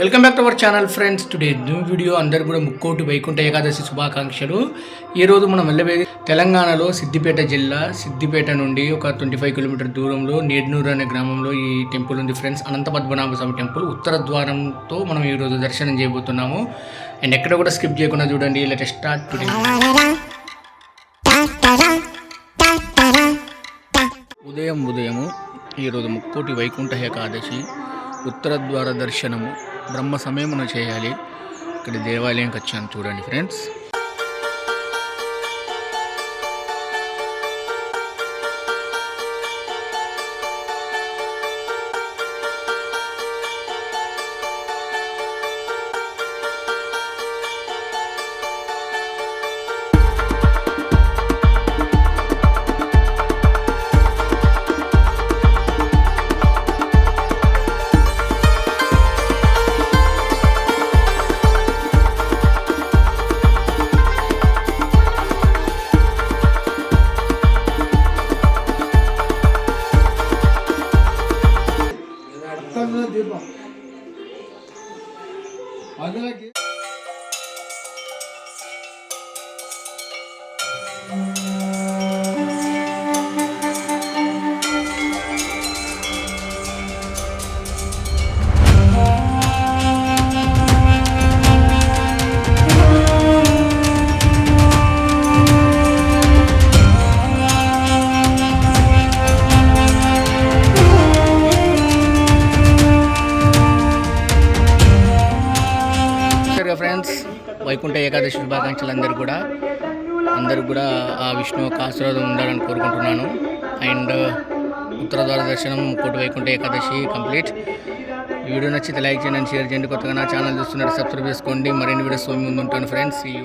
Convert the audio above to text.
Welcome back to our channel friends today new video అందరు కూడా ముక్కోటి వైకుంఠ ఏకాదశి శుభాకాంక్షలు. ఈ రోజు మనం వెళ్ళబోయేది తెలంగాణలో సిద్దిపేట జిల్లా. సిద్దిపేట నుండి ఒక ట్వంటీ ఫైవ్ కిలోమీటర్ దూరంలో నేడ్నూరు అనే గ్రామంలో ఈ టెంపుల్ ఉంది ఫ్రెండ్స్ అనంత పద్మనాభ స్వామి టెంపుల్. ఉత్తర ద్వారంతో మనం ఈ రోజు దర్శనం చేయబోతున్నాము. అండ్ ఎక్కడ కూడా స్కిప్ చేయకుండా చూడండి. లెట్ స్టార్ట్ టుడే ఉదయం ఉదయము ఈరోజు ముక్కోటి వైకుంఠ ఏకాదశి. ఉత్తర ద్వార దర్శనము బ్రహ్మ సమయమున చేయాలి. ఇక్కడ దేవాలయంకి వచ్చాను చూడండి ఫ్రెండ్స్. ಕನ್ನಡ ದೀಪ ಅದಕ್ಕೆ సరే ఫ్రెండ్స్ వైకుంఠ ఏకాదశి శుభాకాంక్షలు అందరూ కూడా. అందరూ కూడా ఆ విష్ణు యొక్క ఆశీర్వాదం ఉండాలని కోరుకుంటున్నాను. అండ్ ఉత్తరద్వార దర్శనం కోటి వైకుంఠ ఏకాదశి కంప్లీట్. వీడియో నచ్చితే లైక్ చేయండి షేర్ చేయండి. కొత్తగా నా ఛానల్ చూస్తున్నట్టు సబ్స్క్రైబ్ చేసుకోండి. మరిన్ని వీడియోస్ ముందు ఉంటాను ఫ్రెండ్స్. యూ